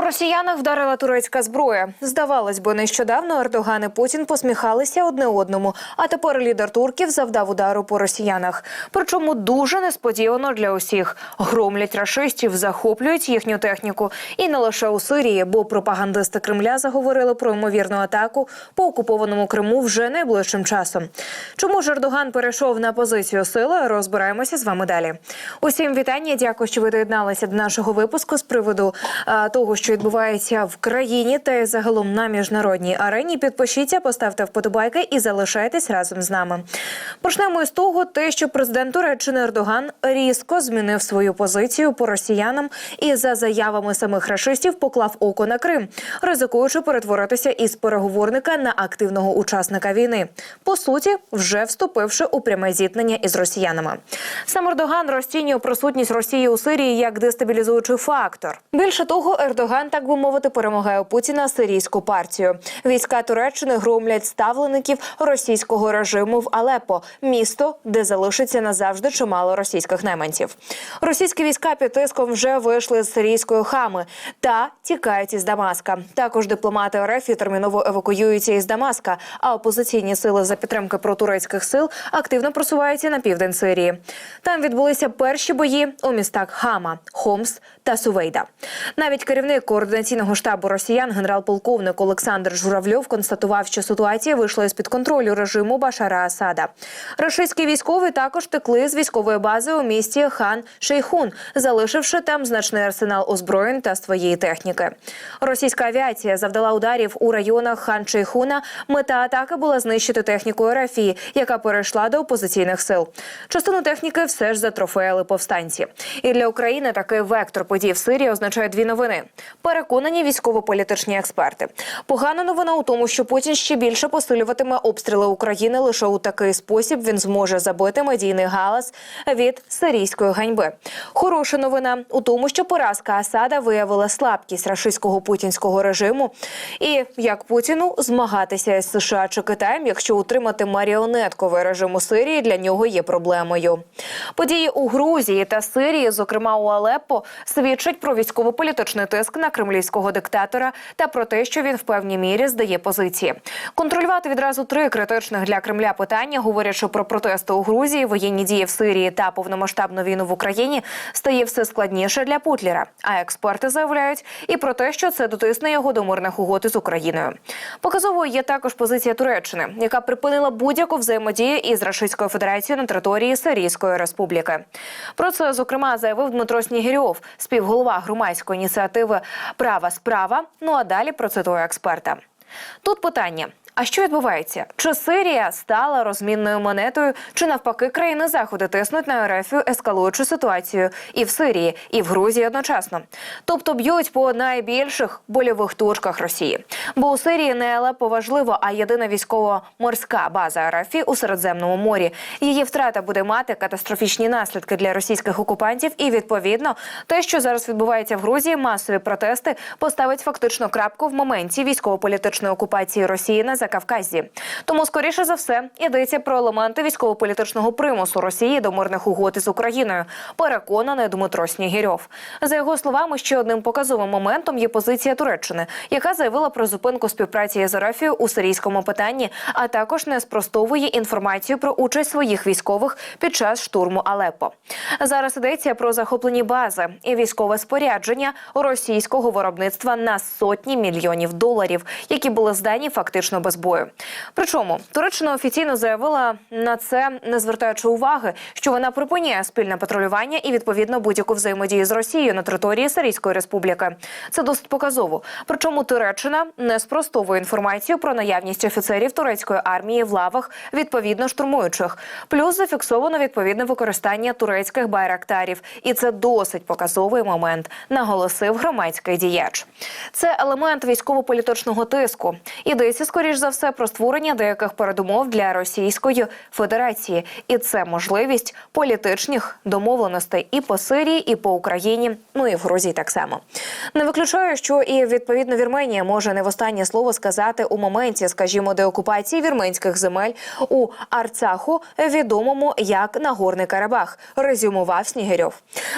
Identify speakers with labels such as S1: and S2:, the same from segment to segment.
S1: По росіянах вдарила турецька зброя. Здавалось би, нещодавно Ердоган і Путін посміхалися одне одному. А тепер лідер турків завдав удару по росіянах. Причому дуже несподівано для усіх. Громлять рашистів, захоплюють їхню техніку. І не лише у Сирії, бо пропагандисти Кремля заговорили про ймовірну атаку по окупованому Криму вже найближчим часом. Чому ж Ердоган перейшов на позицію сили? Розбираємося з вами далі. Усім вітання. Дякую, що ви доєдналися до нашого випуску з приводу а, того, що відбувається в країні та й загалом на міжнародній арені. Підпишіться, поставте вподобайки і залишайтесь разом з нами. Почнемо із того, те, що президент Туреччини Ердоган різко змінив свою позицію по росіянам і за заявами самих рашистів поклав око на Крим, ризикуючи перетворитися із переговорника на активного учасника війни. По суті, вже вступивши у пряме зіткнення із росіянами. Сам Ердоган розцінює присутність Росії у Сирії як дестабілізуючий фактор. Більше того, Ердоган, так би мовити, перемагає у Путіна сирійську партію. Війська Туреччини громлять ставлеників російського режиму в Алепо, місто, де залишиться назавжди чимало російських найманців. Російські війська під тиском вже вийшли з сирійської хами та тікають із Дамаска. Також дипломати РФ терміново евакуюються із Дамаска, а опозиційні сили за підтримки протурецьких сил активно просуваються на південь Сирії. Там відбулися перші бої у містах Хама, Хомс та Сувейда. Навіть керівник координаційного штабу росіян, генерал-полковник Олександр Журавльов, констатував, що ситуація вийшла з під контролю режиму Башара Асада. Рашистські військові також текли з військової бази у місті Хан Шейхун, залишивши там значний арсенал озброєнь та своєї техніки. Російська авіація завдала ударів у районах Хан Шейхуна. Мета атаки була знищити техніку РФІ, яка перейшла до опозиційних сил. Частину техніки все ж затрофеяли повстанці. І для України такий вектор подій в Сирії означає дві новини. Переконані військово-політичні експерти. Погана новина у тому, що Путін ще більше посилюватиме обстріли України. Лише у такий спосіб він зможе забити медійний галас від сирійської ганьби. Хороша новина у тому, що поразка Асада виявила слабкість рашистського путінського режиму. І як Путіну змагатися із США чи Китаєм, якщо утримати маріонетковий режим у Сирії для нього є проблемою. Події у Грузії та Сирії, зокрема у Алеппо, свідчать про військово-політичний тиск на кремлівського диктатора та про те, що він в певній мірі здає позиції. Контролювати відразу три критичних для Кремля питання, говорячи про протести у Грузії, воєнні дії в Сирії та повномасштабну війну в Україні, стає все складніше для Путлера. А експерти заявляють і про те, що це дотисне його до мирних угод із Україною. Показовою є також позиція Туреччини, яка припинила будь-яку взаємодію із Рашистською Федерацією на території Сирійської Республіки. Про це зокрема заявив Дмитро Снігирьов, співголова громадської ініціативи Права справа. Ну а далі процитую експерта. Тут питання. А що відбувається? Чи Сирія стала розмінною монетою, чи навпаки країни заходу тиснуть на РФ, ескалуючи ситуацію і в Сирії, і в Грузії одночасно, тобто б'ють по найбільших больових точках Росії. Бо у Сирії не Алеппо важливо, а єдина військово-морська база РФ у Середземному морі. Її втрата буде мати катастрофічні наслідки для російських окупантів, і відповідно те, що зараз відбувається в Грузії, масові протести поставить фактично крапку в моменті військово-політичної окупації Росії на Закавказі. Тому, скоріше за все, йдеться про елементи військово-політичного примусу Росії до мирних угод із Україною. Переконаний Дмитро Снігірьов. За його словами, ще одним показовим моментом є позиція Туреччини, яка заявила про зупинку співпраці з РФ у сирійському питанні, а також не спростовує інформацію про участь своїх військових під час штурму Алеппо. Зараз йдеться про захоплені бази і військове спорядження російського виробництва на сотні мільйонів доларів, які були здані фактично без бою. Причому Туреччина офіційно заявила на це, не звертаючи уваги, що вона припиняє спільне патрулювання і відповідно будь-яку взаємодію з Росією на території Сирійської республіки. Це досить показово. Причому Туреччина не спростовує інформацію про наявність офіцерів турецької армії в лавах відповідно штурмуючих. Плюс зафіксовано відповідне використання турецьких байрактарів, і це досить показовий момент, наголосив громадський діяч. Це елемент військово-політичного тиску. Ідеться скоріш за все про створення деяких передумов для Російської Федерації, і це можливість політичних домовленостей і по Сирії, і по Україні. Ну і в Грузії так само. Не виключаю, що і відповідно Вірменія може не в останнє слово сказати у моменті, скажімо, деокупації вірменських земель у Арцаху, відомому як Нагорний Карабах, резюмував Снігирьов.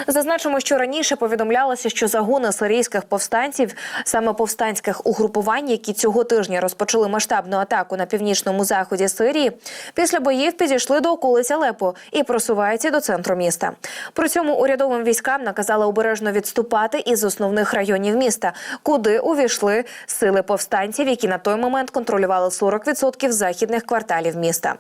S1: Зазначимо, що раніше повідомлялося, що загони сирійських повстанців, саме повстанських угрупувань, які цього тижня розпочали масштабну атаку на північному заході Сирії, після боїв підійшли до околиць Алепо і просуваються до центру міста. При цьому урядовим військам наказали обережно відступати із основних районів міста, куди увійшли сили повстанців, які на той момент контролювали 40% західних кварталів міста.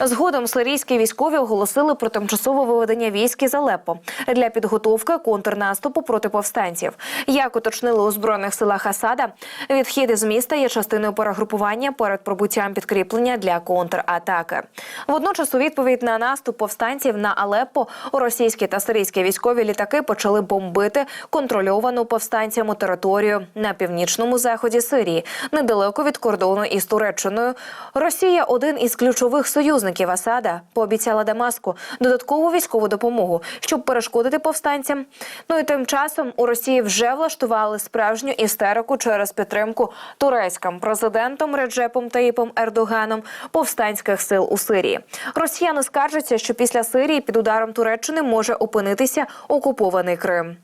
S1: Згодом сирійські військові оголосили про тимчасове виведення військ із Алеппо для підготовки контрнаступу проти повстанців. Як уточнили у збройних силах Асада, відхід із міста є частиною перегрупування перед пробуттям підкріплення для контратаки. Водночас, у відповідь на наступ повстанців на Алеппо, російські та сирійські військові літаки почали бомбити контрольовану повстанцями територію на північному заході Сирії, недалеко від кордону із Туреччиною. Росія, один із ключових союзників Асада, пообіцяла Дамаску додаткову військову допомогу, щоб перешкодити повстанцям. Ну і тим часом у Росії вже влаштували справжню істерику через підтримку турецьким президентом Реджепом Таїпом Ердоганом повстанських сил у Сирії. Росіяни скаржаться, що після Сирії під ударом Туреччини може опинитися окупований Крим.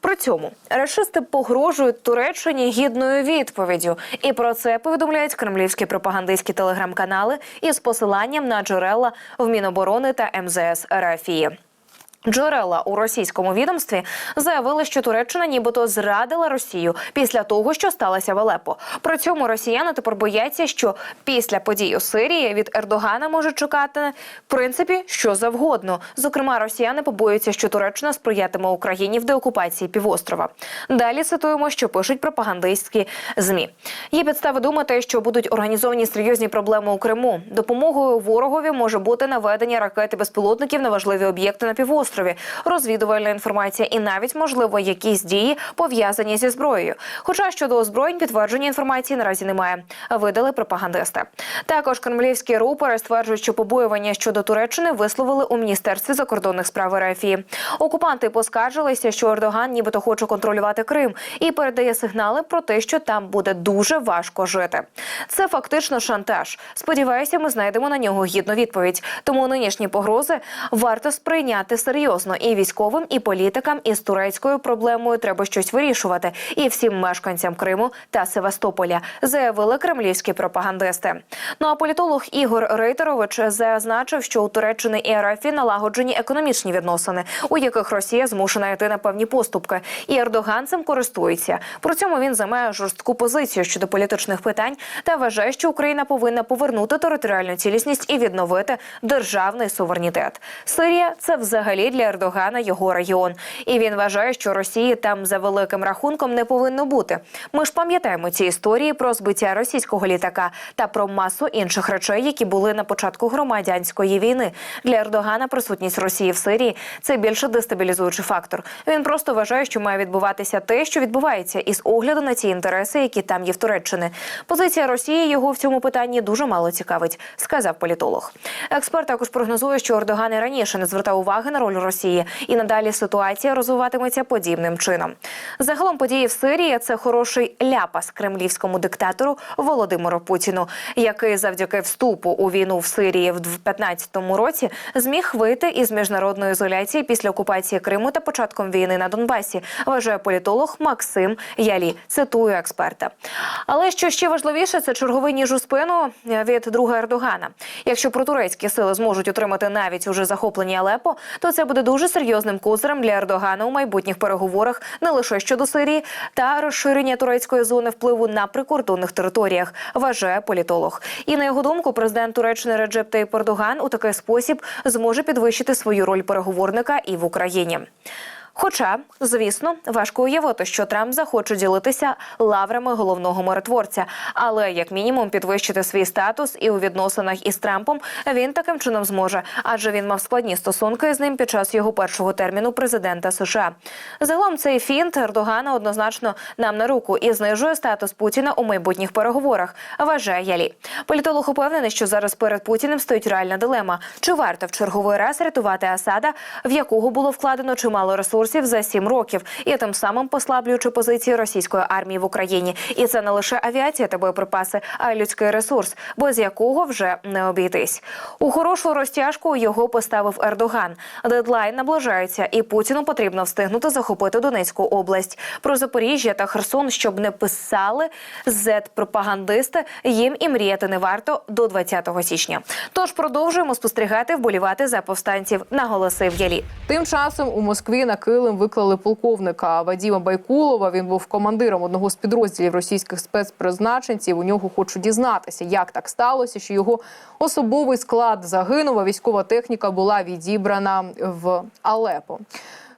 S1: При цьому рашисти погрожують Туреччині гідною відповіддю, і про це повідомляють кремлівські пропагандистські телеграм-канали із посиланням на джерела в Міноборони та МЗС Рафії. Джерела у російському відомстві заявили, що Туреччина нібито зрадила Росію після того, що сталося в Алепо. При цьому росіяни тепер бояться, що після подій у Сирії від Ердогана може чекати в принципі що завгодно. Зокрема, росіяни побоюються, що Туреччина сприятиме Україні в деокупації півострова. Далі цитуємо, що пишуть пропагандистські змі. Є підстави думати, що будуть організовані серйозні проблеми у Криму. Допомогою ворогові може бути наведення ракет і безпілотників на важливі об'єкти на півострові розвідувальна інформація і навіть можливо якісь дії пов'язані зі зброєю. Хоча щодо озброєнь підтвердження інформації наразі немає. Видали пропагандисти. Також кремлівські рупори стверджують, що побоювання щодо Туреччини висловили у міністерстві закордонних справ РФ. Окупанти поскаржилися, що Ердоган нібито хоче контролювати Крим і передає сигнали про те, що там буде дуже важко жити. Це фактично шантаж. Сподіваюся, ми знайдемо на нього гідну відповідь. Тому нинішні погрози варто сприйняти серйозно і військовим, і політикам із турецькою проблемою треба щось вирішувати. І всім мешканцям Криму та Севастополя заявили кремлівські пропагандисти. Ну а політолог Ігор Рейтерович зазначив, що у Туреччини і РФ налагоджені економічні відносини, у яких Росія змушена йти на певні поступки, і Ердоган цим користується. При цьому він займає жорстку позицію щодо політичних питань та вважає, що Україна повинна повернути територіальну цілісність і відновити державний суверенітет. Сирія це взагалі для Ердогана його регіон, і він вважає, що Росії там за великим рахунком не повинно бути. Ми ж пам'ятаємо ці історії про збиття російського літака та про масу інших речей, які були на початку громадянської війни. Для Ердогана присутність Росії в Сирії це більше дестабілізуючий фактор. Він просто вважає, що має відбуватися те, що відбувається, із огляду на ці інтереси, які там є в Туреччини. Позиція Росії його в цьому питанні дуже мало цікавить, сказав політолог. Експерт також прогнозує, що Ердоган і раніше не звертав уваги на роль Росії, і надалі ситуація розвиватиметься подібним чином. Загалом події в Сирії це хороший ляпас кремлівському диктатору Володимиру Путіну, який завдяки вступу у війну в Сирії в 2015 році зміг вийти із міжнародної ізоляції після окупації Криму та початком війни на Донбасі. Вважає політолог Максим Ялі. Цитую експерта. Але що ще важливіше, це черговий ніж у спину від друга Ердогана. Якщо протурецькі сили зможуть отримати навіть уже захоплені Алепо, то це буде дуже серйозним козирем для Ердогана у майбутніх переговорах не лише щодо Сирії та розширення турецької зони впливу на прикордонних територіях, вважає політолог. І на його думку, президент Туреччини Реджеп Тейп Ердоган у такий спосіб зможе підвищити свою роль переговорника і в Україні. Хоча, звісно, важко уявити, що Трамп захоче ділитися лаврами головного миротворця, але як мінімум підвищити свій статус і у відносинах із Трампом він таким чином зможе, адже він мав складні стосунки з ним під час його першого терміну президента США. Загалом цей фінт Ердогана однозначно нам на руку і знижує статус Путіна у майбутніх переговорах. Вважає Ялі. Політолог упевнений, що зараз перед Путіним стоїть реальна дилема: чи варто в черговий раз рятувати Асада, в якого було вкладено чимало ресурсів за сім років, і тим самим послаблюючи позиції російської армії в Україні. І це не лише авіація та боєприпаси, а й людський ресурс, без якого вже не обійтись. У хорошу розтяжку його поставив Ердоган. Дедлайн наближається, і Путіну потрібно встигнути захопити Донецьку область. Про Запоріжжя та Херсон, щоб не писали зет-пропагандисти, їм і мріяти не варто до 20 січня. Тож продовжуємо спостерігати, вболівати за повстанців, наголосив Ялі.
S2: Тим часом у Москві на килим виклали полковника Вадіма Байкулова. Він був командиром одного з підрозділів російських спецпризначенців. У нього хочуть дізнатися, як так сталося, що його особовий склад загинув. а Військова техніка була відібрана в Алепо.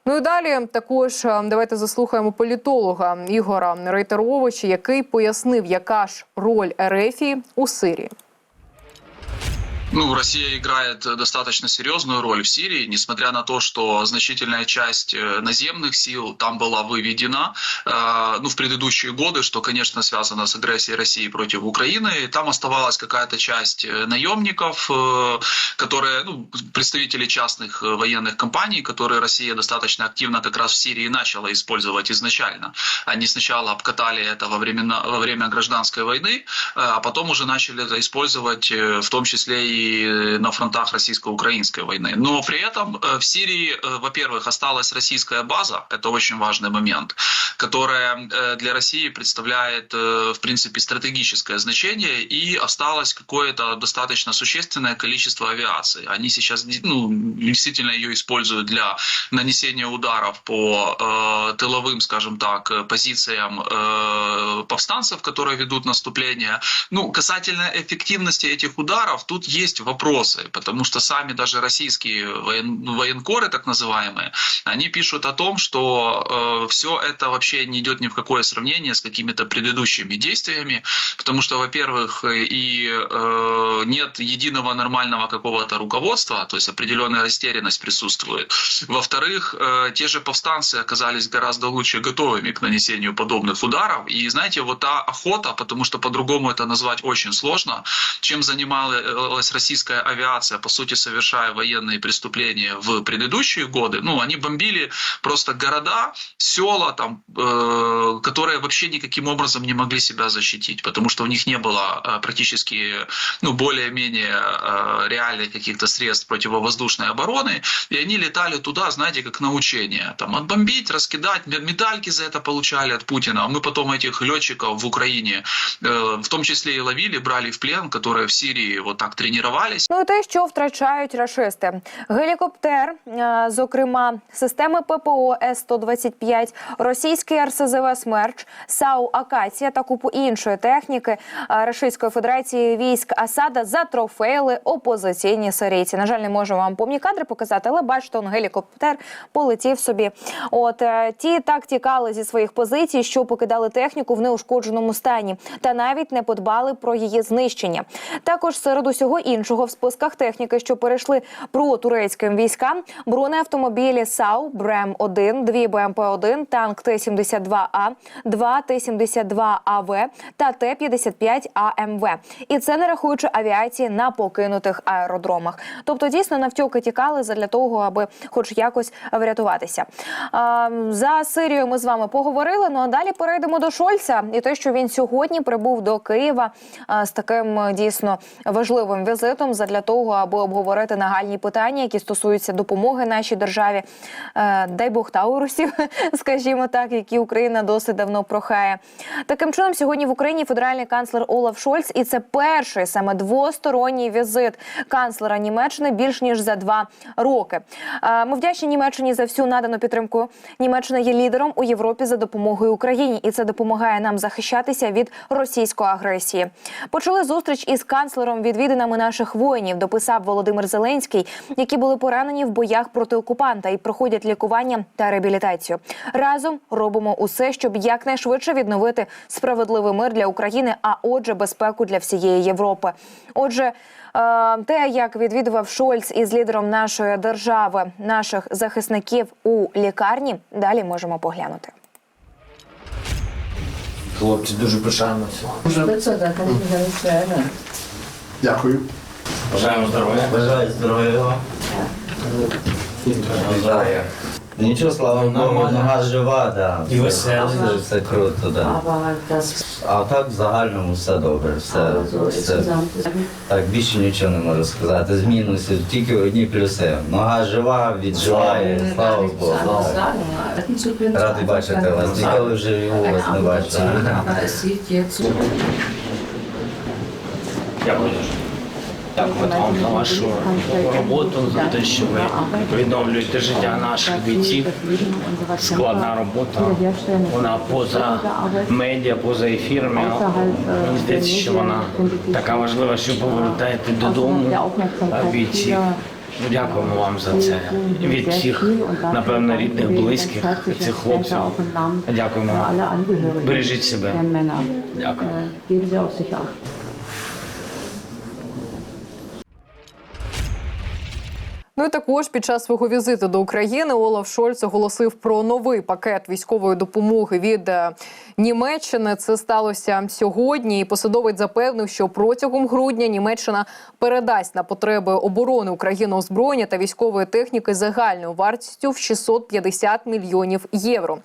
S2: Ну і далі також е, давайте заслухаємо політолога Ігора Рейтеровича, який пояснив, яка ж роль Ерефії у Сирії.
S3: Ну, Россия играет достаточно серьезную роль в Сирии, несмотря на то, что значительная часть э, наземных сил там была выведена, э, ну, в предыдущие годы, что, конечно, связано с агрессией России против Украины. Там оставалась какая-то часть э, наемников, которые, ну, представители частных военных компаний, которые Россия достаточно активно как раз в Сирии начала использовать изначально. Они сначала обкатали это во, времена, во время гражданской войны, а потом уже начали это использовать, в том числе и на фронтах российско-украинской войны. Но при этом э, в Сирии, э, во-первых, осталась российская база, это очень важный момент, которая э, для России представляет, э, в принципе, стратегическое значение, и осталось какое-то достаточно существенное количество авиации. Они сейчас ну, действительно ее используют для нанесения ударов по э, тыловым, скажем так, э, позициям э, повстанцев, которые ведут наступление. Ну, касательно эффективности этих ударов, тут есть вопросы, потому что сами даже российские воен, военкоры, так называемые, они пишут о том, что э, все это вообще не идет ни в какое сравнение с какими-то предыдущими действиями, потому что, во-первых, и э, нет единого нормального какого-то руководства, то есть определенная растерянность присутствует. Во-вторых, э, те же повстанцы оказались гораздо лучше готовыми к нанесению подобных ударов. И знаете, вот та охота, потому что по-другому это назвать очень сложно, чем занималась российская авиация, по сути, совершая военные преступления в предыдущие годы, ну, они бомбили просто города, села, там, э, которые вообще никаким образом не могли себя защитить, потому что у них не было э, практически, ну, более-менее э, реальных каких-то средств противовоздушной обороны, и они летали туда, знаете, как на учение, там, отбомбить, раскидать, мед- медальки за это получали от Путина, а мы потом этих летчиков в Украине, э, в том числе и ловили, брали в плен, которые в Сирии вот так тренировались,
S1: Ну і те, що втрачають рашисти. Гелікоптер, е, зокрема, системи ППО С-125, російський РСЗВ «Смерч», САУ «Акація» та купу іншої техніки е, Рашистської Федерації військ Асада затрофеїли опозиційні сирійці. На жаль, не можу вам повні кадри показати, але бачите, он гелікоптер полетів собі. От е, ті так тікали зі своїх позицій, що покидали техніку в неушкодженому стані, та навіть не подбали про її знищення. Також серед усього іншого в списках техніки, що перейшли про турецьким військам, бронеавтомобілі САУ, Брем 1 дві БМП 1 танк Т-72А, 2 Т-72АВ та Т-55 АМВ. І це не рахуючи авіації на покинутих аеродромах. Тобто, дійсно навтьоки тікали задля того, аби хоч якось врятуватися. А, За Сирію ми з вами поговорили. Ну а далі перейдемо до Шольца і те, що він сьогодні прибув до Києва а, з таким дійсно важливим візитом задля того, аби обговорити нагальні питання, які стосуються допомоги нашій державі. Е, Дай Бог Таурусів, скажімо так, які Україна досить давно прохає. Таким чином, сьогодні в Україні федеральний канцлер Олаф Шольц, і це перший саме двосторонній візит канцлера Німеччини більш ніж за два роки. Е, Ми вдячні Німеччині за всю надану підтримку. Німеччина є лідером у Європі за допомогою Україні, і це допомагає нам захищатися від російської агресії. Почали зустріч із канцлером відвідинами нашої наших воїнів, дописав Володимир Зеленський, які були поранені в боях проти окупанта і проходять лікування та реабілітацію. Разом робимо усе, щоб якнайшвидше відновити справедливий мир для України, а отже, безпеку для всієї Європи. Отже. е, Те, як відвідував Шольц із лідером нашої держави, наших захисників у лікарні, далі можемо поглянути.
S4: Хлопці дуже пишаємося.
S5: Дякую.
S4: Бажаємо здоров'я.
S6: Бажаю здоров'я. Бажаю. Нічого, слава Богу, нога жива, да.
S4: І веселий.
S6: Все, все круто, да. А так в загальному все добре. Все, все. Так, більше нічого не можу сказати. З мінусів, тільки одні плюси. Нога жива, відживає, слава Богу. Радий бачити вас. Ніколи вже його вас не бачив.
S7: Aber es sieht jetzt
S4: Дякую дуже. Дякую вам за вашу роботу, за те, що ви відновлюєте життя наших бійців. Складна робота. Вона поза медіа, поза ефірами. Мені здається, що вона така важлива, що повертаєте додому бійців. Ну, Дякуємо вам за це. Від всіх, напевно, рідних, близьких цих хлопців. Дякуємо. Бережіть себе. Дякую.
S2: Ну і також під час свого візиту до України Олаф Шольц оголосив про новий пакет військової допомоги від е, Німеччини. Це сталося сьогодні. І посадовець запевнив, що протягом грудня Німеччина передасть на потреби оборони України озброєння та військової техніки загальною вартістю в 650 мільйонів євро.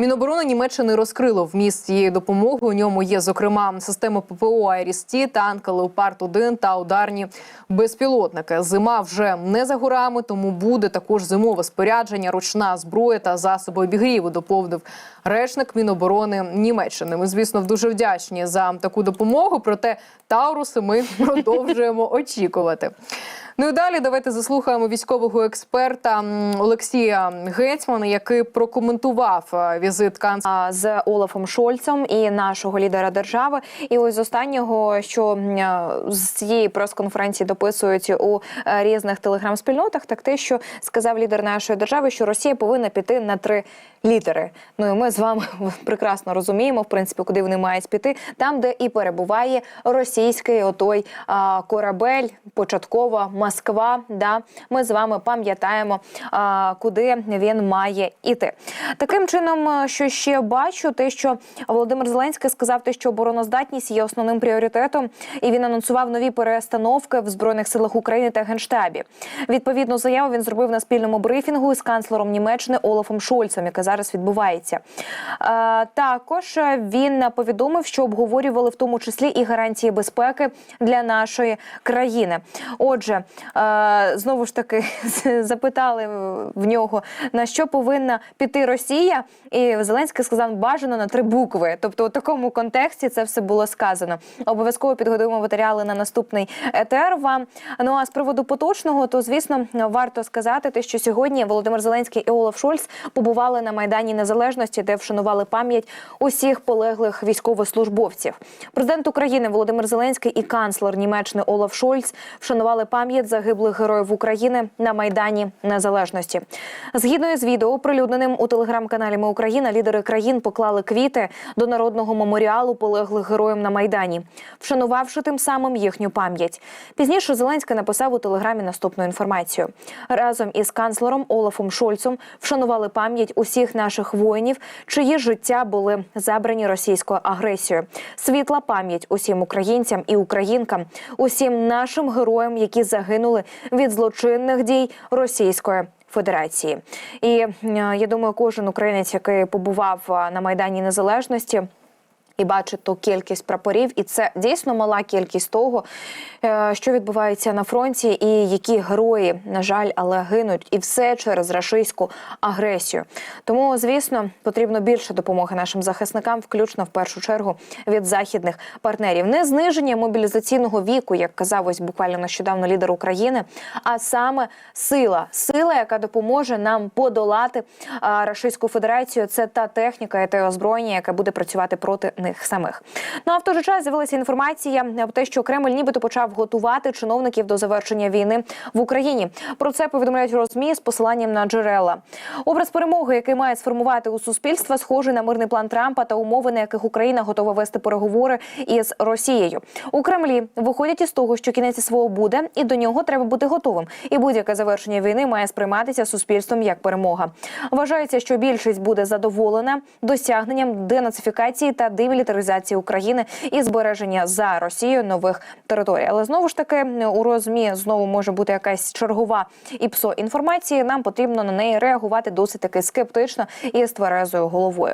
S2: Міноборони Німеччини розкрило вміст цієї допомоги. У ньому є зокрема системи ППО Айрісті, танки Леопард 1 та ударні безпілотники. Зима вже не за горами, тому буде також зимове спорядження, ручна зброя та засоби обігріву. Доповнив речник Міноборони Німеччини. Ми, звісно, дуже вдячні за таку допомогу. Проте Тауруси ми продовжуємо очікувати. Ну і далі давайте заслухаємо військового експерта Олексія Гетьмана, який прокоментував е, візит канцлера
S1: з Олафом Шольцем і нашого лідера держави. І ось з останнього, що е, з цієї прес-конференції дописують у е, різних телеграм-спільнотах, так те, що сказав лідер нашої держави, що Росія повинна піти на три літери. Ну і ми з вами прекрасно розуміємо, в принципі, куди вони мають піти, там, де і перебуває російський отой корабель, початкова Москва. Да, ми з вами пам'ятаємо, куди він має іти. Таким чином, е, що ще бачу, те, що Володимир Зеленський сказав, те, що обороноздатність є основним пріоритетом, і він анонсував нові перестановки в збройних силах України та генштабі. Відповідну заяву він зробив на спільному брифінгу із канцлером Німеччини Олафом Шольцем, яке зараз відбувається. Е, також він повідомив, що обговорювали в тому числі і гарантії безпеки для нашої країни. Отже, знову ж таки запитали в нього на що повинна піти Росія, і Зеленський сказав бажано на три букви. Тобто, у такому контексті це все було сказано. Обов'язково підготуємо матеріали на наступний етер. Вам ну а з приводу поточного, то звісно варто сказати, те, що сьогодні Володимир Зеленський і Олаф Шольц побували на майдані Незалежності, де вшанували пам'ять усіх полеглих військовослужбовців. Президент України Володимир Зеленський і канцлер Німеччини Олаф Шольц вшанували пам'ять загиблих героїв України на майдані Незалежності. Згідно із відео, оприлюдненим у телеграм-каналі Ми Україна, лідери країн поклали квіти до народного меморіалу полеглих героям на майдані, вшанувавши тим самим їхню пам'ять. Пізніше Зеленський написав у телеграмі наступну інформацію. Разом із канцлером Олафом Шольцем вшанували пам'ять усіх наших воїнів, чиї життя були забрані російською агресією. Світла пам'ять усім українцям і українкам, усім нашим героям, які загинули від злочинних дій російської. Федерації, і е, я думаю, кожен українець, який побував е, на майдані Незалежності. І бачить ту кількість прапорів, і це дійсно мала кількість того, е, що відбувається на фронті, і які герої, на жаль, але гинуть, і все через рашистську агресію. Тому, звісно, потрібно більше допомоги нашим захисникам, включно в першу чергу від західних партнерів. Не зниження мобілізаційного віку, як казав ось буквально нещодавно лідер України, а саме сила, сила, яка допоможе нам подолати Рашистську Федерацію. Це та техніка і те озброєння, яке буде працювати проти них. Них самих. Ну а в той же час з'явилася інформація про те, що Кремль нібито почав готувати чиновників до завершення війни в Україні. Про це повідомляють розмі з посиланням на джерела. Образ перемоги, який має сформувати у суспільства, схожий на мирний план Трампа та умови, на яких Україна готова вести переговори із Росією. У Кремлі виходять із того, що кінець свого буде, і до нього треба бути готовим. І будь-яке завершення війни має сприйматися суспільством як перемога. Вважається, що більшість буде задоволена досягненням денацифікації та демілітаризації України і збереження за Росією нових територій. Але знову ж таки у розмі знову може бути якась чергова іпсо інформації. Нам потрібно на неї реагувати досить таки скептично і з тверезою головою.